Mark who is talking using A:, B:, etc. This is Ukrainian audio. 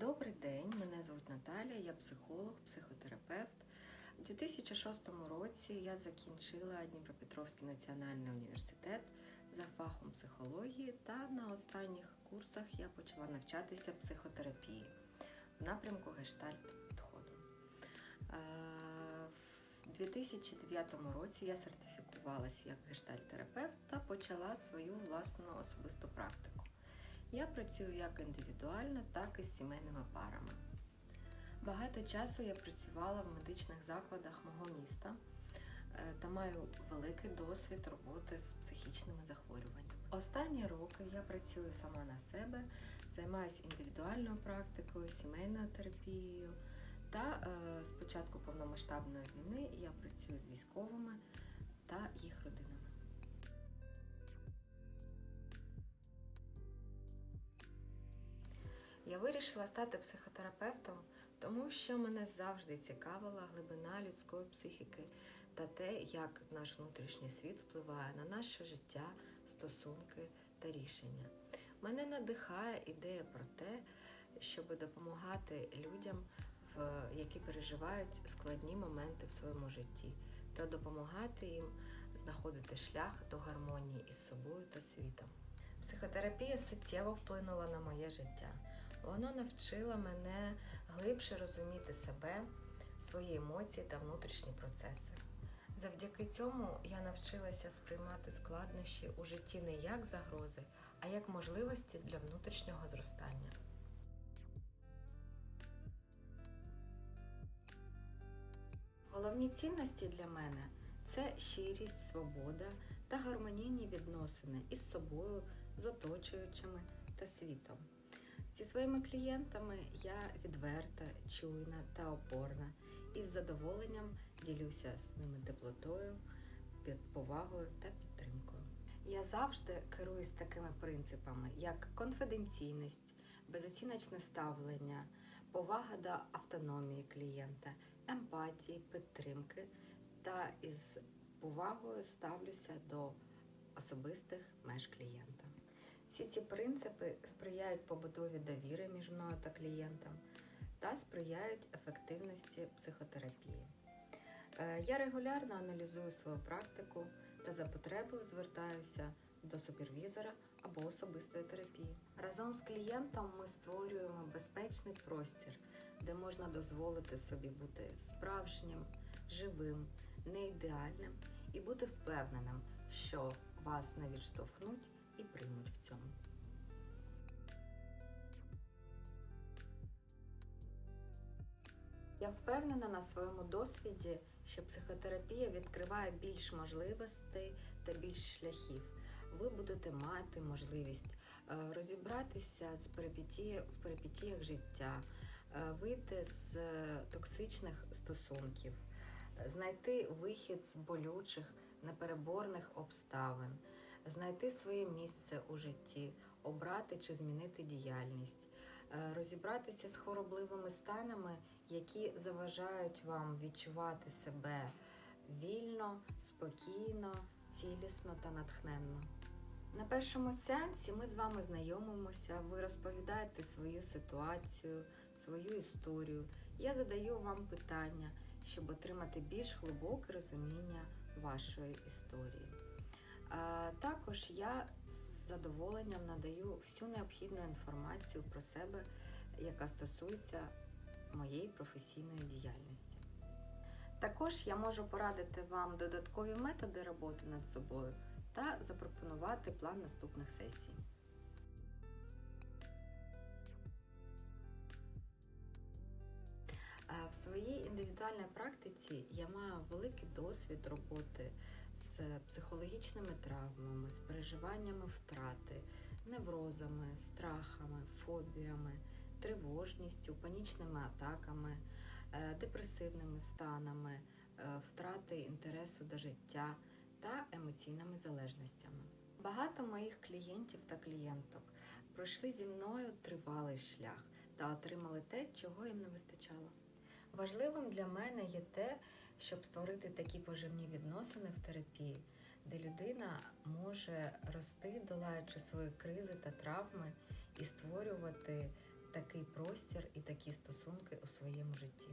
A: Добрий день, мене звуть Наталія, я психолог, психотерапевт. У 2006 році я закінчила Дніпропетровський національний університет за фахом психології та на останніх курсах я почала навчатися психотерапії в напрямку гештальт підходу. Е, В 2009 році я сертифікувалася як гештальт-терапевт та почала свою власну особисту практику. Я працюю як індивідуально, так і з сімейними парами. Багато часу я працювала в медичних закладах мого міста е, та маю великий досвід роботи з психічними захворюваннями. Останні роки я працюю сама на себе, займаюся індивідуальною практикою, сімейною терапією. Та е, з початку повномасштабної війни я працюю з військовими вирішила стати психотерапевтом, тому що мене завжди цікавила глибина людської психіки та те, як наш внутрішній світ впливає на наше життя, стосунки та рішення. Мене надихає ідея про те, щоб допомагати людям, які переживають складні моменти в своєму житті, та допомагати їм знаходити шлях до гармонії із собою та світом. Психотерапія суттєво вплинула на моє життя. Воно навчило мене глибше розуміти себе, свої емоції та внутрішні процеси. Завдяки цьому я навчилася сприймати складнощі у житті не як загрози, а як можливості для внутрішнього зростання. Головні цінності для мене це щирість, свобода та гармонійні відносини із собою, з оточуючими та світом. Зі своїми клієнтами я відверта, чуйна та опорна і з задоволенням ділюся з ними теплотою, повагою та підтримкою. Я завжди керуюсь такими принципами, як конфіденційність, безоціночне ставлення, повага до автономії клієнта, емпатії, підтримки та із повагою ставлюся до особистих меж клієнта. Всі ці принципи сприяють побудові довіри між мною та клієнтом та сприяють ефективності психотерапії. Е, Я регулярно аналізую свою практику та за потребою звертаюся до супервізора або особистої терапії. Разом з клієнтом ми створюємо безпечний простір, де можна дозволити собі бути справжнім, живим, неідеальним і бути впевненим, що вас не відштовхнуть і приймуть в цьому. Я впевнена на своєму досвіді, що психотерапія відкриває більш можливостей та більш шляхів. Ви будете мати можливість е, розібратися з перипетії, в перипетіях життя, е, вийти з е, токсичних стосунків, знайти вихід з болючих, непереборних обставин, знайти своє місце у житті, обрати чи змінити діяльність, е, розібратися з хворобливими станами, які заважають вам відчувати себе вільно, спокійно, цілісно та натхненно. На першому сеансі ми з вами знайомимося, ви розповідаєте свою ситуацію, свою історію. Я задаю вам питання, щоб отримати більш глибоке розуміння вашої історії. Також я з задоволенням надаю всю необхідну інформацію про себе, яка стосується моєї професійної діяльності. Також я можу порадити вам додаткові методи роботи над собою та запропонувати план наступних сесій. В своїй індивідуальній практиці я маю великий досвід роботи з психологічними травмами, з переживаннями втрати, неврозами, страхами, фобіями, тривожністю, панічними атаками, е, депресивними станами, е, втрати інтересу до життя та емоційними залежностями. Багато моїх клієнтів та клієнток пройшли зі мною тривалий шлях та отримали те, чого їм не вистачало. Важливим для мене є те, щоб створити такі поживні відносини в терапії, де людина може рости, долаючи свої кризи та травми, і створювати такий простір і такі стосунки у своєму житті.